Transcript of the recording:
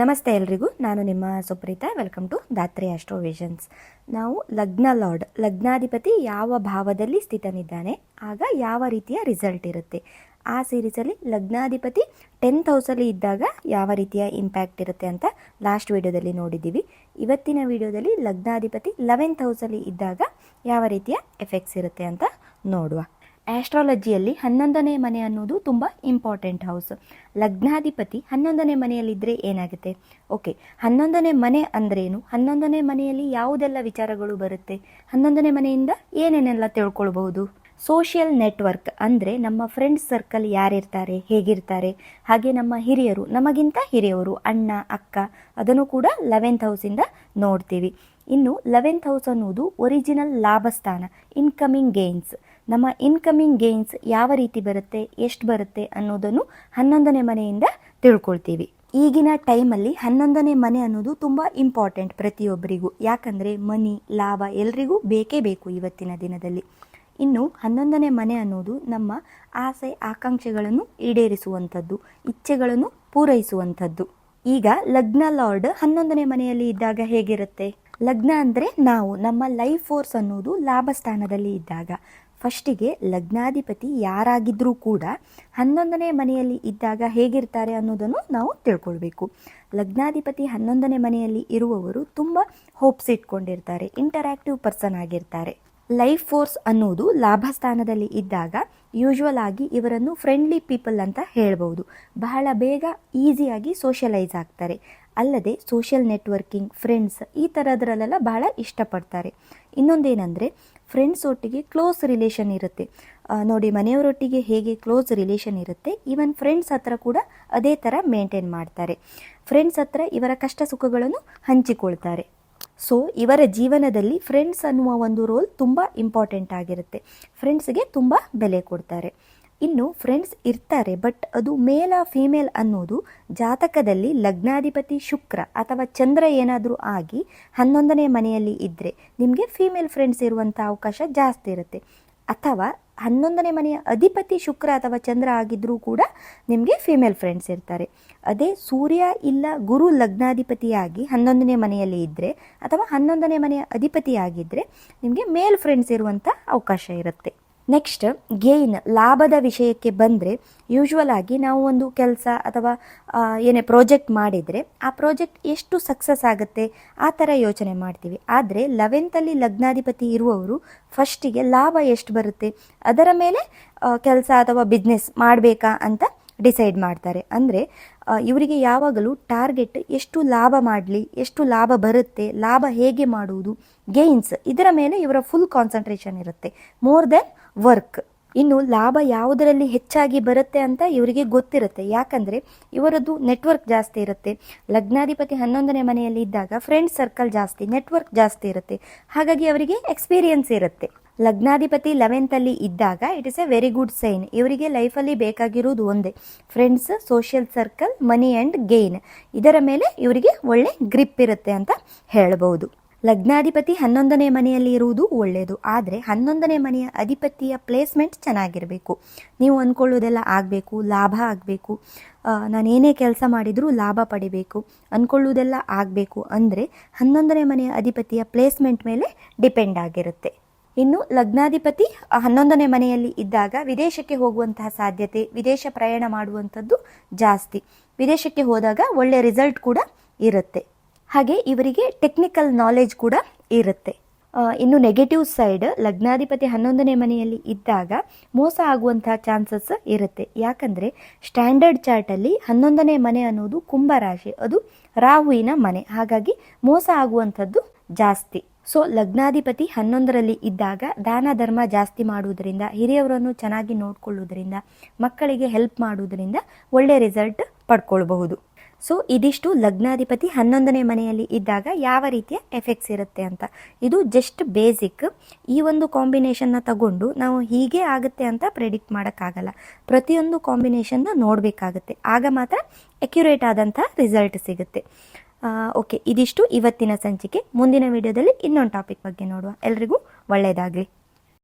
ನಮಸ್ತೆ ಎಲ್ರಿಗೂ. ನಾನು ನಿಮ್ಮ Supreetha. Welcome to Dhatri Astrovisions ನಾವು ಲಗ್ನ ಲಾರ್ಡ್, ಲಗ್ನಾಧಿಪತಿ ಯಾವ ಭಾವದಲ್ಲಿ ಸ್ಥಿತನಿದ್ದಾನೆ, ಆಗ ಯಾವ ರೀತಿಯ ರಿಸಲ್ಟ್ ಇರುತ್ತೆ. ಆ ಸೀರೀಸಲ್ಲಿ ಲಗ್ನಾಧಿಪತಿ ಟೆಂತ್ ಹೌಸಲ್ಲಿ ಇದ್ದಾಗ ಯಾವ ರೀತಿಯ ಇಂಪ್ಯಾಕ್ಟ್ ಇರುತ್ತೆ ಅಂತ ಲಾಸ್ಟ್ ವಿಡಿಯೋದಲ್ಲಿ ನೋಡಿದ್ದೀವಿ. ಇವತ್ತಿನ ವಿಡಿಯೋದಲ್ಲಿ ಲಗ್ನಾಧಿಪತಿ ಲೆವೆಂತ್ ಹೌಸಲ್ಲಿ ಇದ್ದಾಗ ಯಾವ ರೀತಿಯ ಎಫೆಕ್ಟ್ಸ್ ಇರುತ್ತೆ ಅಂತ ನೋಡುವ. ಆಸ್ಟ್ರಾಲಜಿಯಲ್ಲಿ ಹನ್ನೊಂದನೇ ಮನೆ ಅನ್ನೋದು ತುಂಬ ಇಂಪಾರ್ಟೆಂಟ್ ಹೌಸ್ ಲಗ್ನಾಧಿಪತಿ ಹನ್ನೊಂದನೇ ಮನೆಯಲ್ಲಿದ್ದರೆ ಏನಾಗುತ್ತೆ? ಓಕೆ ಹನ್ನೊಂದನೇ ಮನೆ ಅಂದ್ರೇನು? ಹನ್ನೊಂದನೇ ಮನೆಯಲ್ಲಿ ಯಾವುದೆಲ್ಲ ವಿಚಾರಗಳು ಬರುತ್ತೆ? ಹನ್ನೊಂದನೇ ಮನೆಯಿಂದ ಏನೇನೆಲ್ಲ ತಿಳ್ಕೊಳ್ಬಹುದು? ಸೋಷಿಯಲ್ ನೆಟ್ವರ್ಕ್ ಅಂದರೆ ನಮ್ಮ ಫ್ರೆಂಡ್ಸ್ ಸರ್ಕಲ್ ಯಾರಿರ್ತಾರೆ, ಹೇಗಿರ್ತಾರೆ? ಹಾಗೆ ನಮ್ಮ ಹಿರಿಯರು, ನಮಗಿಂತ ಹಿರಿಯವರು, ಅಣ್ಣ, ಅಕ್ಕ, ಅದನ್ನು ಕೂಡ ಲೆವೆಂತ್ ಹೌಸಿಂದ ನೋಡ್ತೀವಿ. ಇನ್ನು ಲೆವೆಂತ್ ಹೌಸ್ ಅನ್ನೋದು ಒರಿಜಿನಲ್ ಲಾಭಸ್ಥಾನ ಇನ್ಕಮಿಂಗ್ ಗೇನ್ಸ್ ನಮ್ಮ ಇನ್ಕಮಿಂಗ್ ಗೇನ್ಸ್ ಯಾವ ರೀತಿ ಬರುತ್ತೆ, ಎಷ್ಟು ಬರುತ್ತೆ ಅನ್ನೋದನ್ನು ಹನ್ನೊಂದನೇ ಮನೆಯಿಂದ ತಿಳ್ಕೊಳ್ತೀವಿ. ಈಗಿನ ಟೈಮಲ್ಲಿ ಹನ್ನೊಂದನೇ ಮನೆ ಅನ್ನೋದು ತುಂಬ ಇಂಪಾರ್ಟೆಂಟ್ ಪ್ರತಿಯೊಬ್ಬರಿಗೂ. ಯಾಕಂದರೆ ಮನಿ, ಲಾಭ ಎಲ್ರಿಗೂ ಬೇಕೇ ಬೇಕು ಇವತ್ತಿನ ದಿನದಲ್ಲಿ. ಇನ್ನು ಹನ್ನೊಂದನೇ ಮನೆ ಅನ್ನೋದು ನಮ್ಮ ಆಸೆ, ಆಕಾಂಕ್ಷೆಗಳನ್ನು ಈಡೇರಿಸುವಂಥದ್ದು, ಇಚ್ಛೆಗಳನ್ನು ಪೂರೈಸುವಂಥದ್ದು. ಈಗ ಲಗ್ನ ಲಾರ್ಡ್ ಹನ್ನೊಂದನೇ ಮನೆಯಲ್ಲಿ ಇದ್ದಾಗ ಹೇಗಿರುತ್ತೆ? ಲಗ್ನ ಅಂದರೆ ನಾವು, ನಮ್ಮ ಲೈಫ್ ಫೋರ್ಸ್ ಅನ್ನೋದು ಲಾಭ ಸ್ಥಾನದಲ್ಲಿ ಇದ್ದಾಗ. ಫಸ್ಟಿಗೆ ಲಗ್ನಾಧಿಪತಿ ಯಾರಾಗಿದ್ದರೂ ಕೂಡ ಹನ್ನೊಂದನೇ ಮನೆಯಲ್ಲಿ ಇದ್ದಾಗ ಹೇಗಿರ್ತಾರೆ ಅನ್ನೋದನ್ನು ನಾವು ತಿಳ್ಕೊಳ್ಬೇಕು. ಲಗ್ನಾಧಿಪತಿ ಹನ್ನೊಂದನೇ ಮನೆಯಲ್ಲಿ ಇರುವವರು ತುಂಬ ಹೋಪ್ಸ್ ಇಟ್ಕೊಂಡಿರ್ತಾರೆ ಇಂಟರಾಕ್ಟಿವ್ ಪರ್ಸನ್ ಆಗಿರ್ತಾರೆ. ಲೈಫ್ ಫೋರ್ಸ್ ಅನ್ನೋದು ಲಾಭ ಸ್ಥಾನದಲ್ಲಿ ಇದ್ದಾಗ ಯೂಶುವಲ್ ಆಗಿ ಇವರನ್ನು ಫ್ರೆಂಡ್ಲಿ ಪೀಪಲ್ ಅಂತ ಹೇಳ್ಬೋದು ಬಹಳ ಬೇಗ ಈಸಿಯಾಗಿ ಸೋಷಲೈಸ್ ಆಗ್ತಾರೆ. ಅಲ್ಲದೆ ಸೋಷಿಯಲ್ ನೆಟ್ವರ್ಕಿಂಗ್ ಫ್ರೆಂಡ್ಸ್ ಈ ಥರದ್ರಲ್ಲೆಲ್ಲ ಬಹಳ ಇಷ್ಟಪಡ್ತಾರೆ. ಇನ್ನೊಂದೇನೆಂದರೆ ಫ್ರೆಂಡ್ಸ್ ಒಟ್ಟಿಗೆ ಕ್ಲೋಸ್ ರಿಲೇಷನ್ ಇರುತ್ತೆ. ನೋಡಿ ಮನೆಯವರೊಟ್ಟಿಗೆ ಹೇಗೆ ಕ್ಲೋಸ್ ರಿಲೇಷನ್ ಇರುತ್ತೆ ಈವನ್ ಫ್ರೆಂಡ್ಸ್ ಹತ್ರ ಕೂಡ ಅದೇ ಥರ ಮೇಂಟೈನ್ ಮಾಡ್ತಾರೆ. ಫ್ರೆಂಡ್ಸ್ ಹತ್ರ ಇವರ ಕಷ್ಟ ಸುಖಗಳನ್ನು ಹಂಚಿಕೊಳ್ತಾರೆ. ಸೊ ಇವರ ಜೀವನದಲ್ಲಿ ಫ್ರೆಂಡ್ಸ್ ಅನ್ನುವ ಒಂದು ರೋಲ್ ತುಂಬ ಇಂಪಾರ್ಟೆಂಟ್ ಆಗಿರುತ್ತೆ. ಫ್ರೆಂಡ್ಸ್ಗೆ ತುಂಬ ಬೆಲೆ ಕೊಡ್ತಾರೆ. ಇನ್ನು ಫ್ರೆಂಡ್ಸ್ ಇರ್ತಾರೆ ಬಟ್ ಅದು ಮೇಲ ಫೀಮೇಲ್ ಅನ್ನೋದು ಜಾತಕದಲ್ಲಿ ಲಗ್ನಾಧಿಪತಿ ಶುಕ್ರ ಅಥವಾ ಚಂದ್ರ ಏನಾದರೂ ಆಗಿ ಹನ್ನೊಂದನೇ ಮನೆಯಲ್ಲಿ ಇದ್ದರೆ ನಿಮಗೆ ಫೀಮೇಲ್ ಫ್ರೆಂಡ್ಸ್ ಇರುವಂಥ ಅವಕಾಶ ಜಾಸ್ತಿ ಇರುತ್ತೆ. ಅಥವಾ ಹನ್ನೊಂದನೇ ಮನೆಯ ಅಧಿಪತಿ ಶುಕ್ರ ಅಥವಾ ಚಂದ್ರ ಆಗಿದ್ದರೂ ಕೂಡ ನಿಮಗೆ ಫೀಮೇಲ್ ಫ್ರೆಂಡ್ಸ್ ಇರ್ತಾರೆ. ಅದೇ ಸೂರ್ಯ ಇಲ್ಲ ಗುರು ಲಗ್ನಾಧಿಪತಿಯಾಗಿ ಹನ್ನೊಂದನೇ ಮನೆಯಲ್ಲಿ ಇದ್ದರೆ ಅಥವಾ ಹನ್ನೊಂದನೇ ಮನೆಯ ಅಧಿಪತಿಯಾಗಿದ್ದರೆ ನಿಮಗೆ ಮೇಲ್ ಫ್ರೆಂಡ್ಸ್ ಇರುವಂಥ ಅವಕಾಶ ಇರುತ್ತೆ. ನೆಕ್ಸ್ಟ್ ಗೇನ್ ಲಾಭದ ವಿಷಯಕ್ಕೆ ಬಂದರೆ ಯೂಶುವಲ್ ಆಗಿ ನಾವು ಒಂದು ಕೆಲಸ ಅಥವಾ ಏನೇ ಪ್ರಾಜೆಕ್ಟ್ ಮಾಡಿದರೆ ಆ ಪ್ರಾಜೆಕ್ಟ್ ಎಷ್ಟು ಸಕ್ಸಸ್ ಆಗುತ್ತೆ ಆ ಥರ ಯೋಚನೆ ಮಾಡ್ತೀವಿ. ಆದರೆ ಲೆವೆಂತಲ್ಲಿ ಲಗ್ನಾಧಿಪತಿ ಇರುವವರು ಫಸ್ಟಿಗೆ ಲಾಭ ಎಷ್ಟು ಬರುತ್ತೆ, ಅದರ ಮೇಲೆ ಕೆಲಸ ಅಥವಾ ಬಿಸ್ನೆಸ್ ಮಾಡಬೇಕಾ ಅಂತ ಡಿಸೈಡ್ ಮಾಡ್ತಾರೆ. ಅಂದರೆ ಇವರಿಗೆ ಯಾವಾಗಲೂ ಟಾರ್ಗೆಟ್ ಎಷ್ಟು ಲಾಭ ಮಾಡಲಿ, ಎಷ್ಟು ಲಾಭ ಬರುತ್ತೆ, ಲಾಭ ಹೇಗೆ ಮಾಡುವುದು ಗೇನ್ಸ್ ಇದರ ಮೇಲೆ ಇವರ ಫುಲ್ ಕಾನ್ಸಂಟ್ರೇಷನ್ ಇರುತ್ತೆ. More then work. ಇನ್ನು ಲಾಭ ಯಾವುದರಲ್ಲಿ ಹೆಚ್ಚಾಗಿ ಬರುತ್ತೆ ಅಂತ ಇವರಿಗೆ ಗೊತ್ತಿರುತ್ತೆ. ಯಾಕಂದರೆ ಇವರದ್ದು ನೆಟ್ವರ್ಕ್ ಜಾಸ್ತಿ ಇರುತ್ತೆ. ಲಗ್ನಾಧಿಪತಿ ಹನ್ನೊಂದನೇ ಮನೆಯಲ್ಲಿ ಇದ್ದಾಗ ಫ್ರೆಂಡ್ ಸರ್ಕಲ್ ಜಾಸ್ತಿ, ನೆಟ್ವರ್ಕ್ ಜಾಸ್ತಿ ಇರುತ್ತೆ. ಹಾಗಾಗಿ ಅವರಿಗೆ ಎಕ್ಸ್ಪೀರಿಯನ್ಸ್ ಇರುತ್ತೆ. ಲಗ್ನಾಧಿಪತಿ ಲೆವೆಂತಲ್ಲಿ ಇದ್ದಾಗ it is a very good sign ಇವರಿಗೆ ಲೈಫಲ್ಲಿ ಬೇಕಾಗಿರುವುದು ಒಂದೇ. Friends social circle money and gain ಇದರ ಮೇಲೆ ಇವರಿಗೆ ಒಳ್ಳೆ ಗ್ರಿಪ್ ಇರುತ್ತೆ ಅಂತ ಹೇಳ್ಬೋದು. ಲಗ್ನಾಧಿಪತಿ ಹನ್ನೊಂದನೇ ಮನೆಯಲ್ಲಿ ಇರುವುದು ಒಳ್ಳೆಯದು, ಆದರೆ ಹನ್ನೊಂದನೇ ಮನೆಯ ಅಧಿಪತಿಯ ಪ್ಲೇಸ್ಮೆಂಟ್ ಚೆನ್ನಾಗಿರಬೇಕು. ನೀವು ಅಂದ್ಕೊಳ್ಳೋದೆಲ್ಲ ಆಗಬೇಕು, ಲಾಭ ಆಗಬೇಕು. ನಾನು ಏನೇ ಕೆಲಸ ಮಾಡಿದರೂ ಲಾಭ ಪಡಿಬೇಕು. ಅಂದ್ಕೊಳ್ಳೋದೆಲ್ಲ ಆಗಬೇಕು ಅಂದರೆ ಹನ್ನೊಂದನೇ ಮನೆಯ ಅಧಿಪತಿಯ ಪ್ಲೇಸ್ಮೆಂಟ್ ಮೇಲೆ ಡಿಪೆಂಡ್ ಆಗಿರುತ್ತೆ. ಇನ್ನು ಲಗ್ನಾಧಿಪತಿ ಹನ್ನೊಂದನೇ ಮನೆಯಲ್ಲಿ ಇದ್ದಾಗ ವಿದೇಶಕ್ಕೆ ಹೋಗುವಂತಹ ಸಾಧ್ಯತೆ, ವಿದೇಶ ಪ್ರಯಾಣ ಮಾಡುವಂಥದ್ದು ಜಾಸ್ತಿ. ವಿದೇಶಕ್ಕೆ ಹೋದಾಗ ಒಳ್ಳೆಯ ರಿಸಲ್ಟ್ ಕೂಡ ಇರುತ್ತೆ. ಹಾಗೆ ಇವರಿಗೆ ಟೆಕ್ನಿಕಲ್ ನಾಲೆಜ್ ಕೂಡ ಇರುತ್ತೆ. ಇನ್ನು ನೆಗೆಟಿವ್ ಸೈಡ್ ಲಗ್ನಾಧಿಪತಿ ಹನ್ನೊಂದನೇ ಮನೆಯಲ್ಲಿ ಇದ್ದಾಗ ಮೋಸ ಆಗುವಂತಹ ಚಾನ್ಸಸ್ ಇರುತ್ತೆ. ಯಾಕಂದರೆ ಸ್ಟ್ಯಾಂಡರ್ಡ್ ಚಾರ್ಟಲ್ಲಿ ಹನ್ನೊಂದನೇ ಮನೆ ಅನ್ನೋದು ಕುಂಭರಾಶಿ ಅದು ರಾಹುವಿನ ಮನೆ. ಹಾಗಾಗಿ ಮೋಸ ಆಗುವಂಥದ್ದು ಜಾಸ್ತಿ. ಸೊ ಲಗ್ನಾಧಿಪತಿ ಹನ್ನೊಂದರಲ್ಲಿ ಇದ್ದಾಗ ದಾನ ಧರ್ಮ ಜಾಸ್ತಿ ಮಾಡುವುದರಿಂದ, ಹಿರಿಯವರನ್ನು ಚೆನ್ನಾಗಿ ನೋಡಿಕೊಳ್ಳುವುದರಿಂದ, ಮಕ್ಕಳಿಗೆ ಹೆಲ್ಪ್ ಮಾಡುವುದರಿಂದ ಒಳ್ಳೆ ರಿಸಲ್ಟ್ ಪಡ್ಕೊಳ್ಬಹುದು. ಸೊ ಇದಿಷ್ಟು ಲಗ್ನಾಧಿಪತಿ ಹನ್ನೊಂದನೇ ಮನೆಯಲ್ಲಿ ಇದ್ದಾಗ ಯಾವ ರೀತಿಯ ಎಫೆಕ್ಟ್ಸ್ ಇರುತ್ತೆ ಅಂತ. ಇದು ಜಸ್ಟ್ ಬೇಸಿಕ್ ಈ ಒಂದು ಕಾಂಬಿನೇಷನ್ನ ತಗೊಂಡು ನಾವು ಹೀಗೆ ಆಗುತ್ತೆ ಅಂತ ಪ್ರೆಡಿಕ್ಟ್ ಮಾಡೋಕ್ಕಾಗಲ್ಲ. ಪ್ರತಿಯೊಂದು ಕಾಂಬಿನೇಷನ್ನ ನೋಡಬೇಕಾಗುತ್ತೆ. ಆಗ ಮಾತ್ರ ಅಕ್ಯುರೇಟ್ ಆದಂತಹ ರಿಸಲ್ಟ್ ಸಿಗುತ್ತೆ. ಓಕೆ ಇದಿಷ್ಟು ಇವತ್ತಿನ ಸಂಚಿಕೆ. ಮುಂದಿನ ವಿಡಿಯೋದಲ್ಲಿ ಇನ್ನೊಂದು ಟಾಪಿಕ್ ಬಗ್ಗೆ ನೋಡುವ. ಎಲ್ರಿಗೂ ಒಳ್ಳೆಯದಾಗಲಿ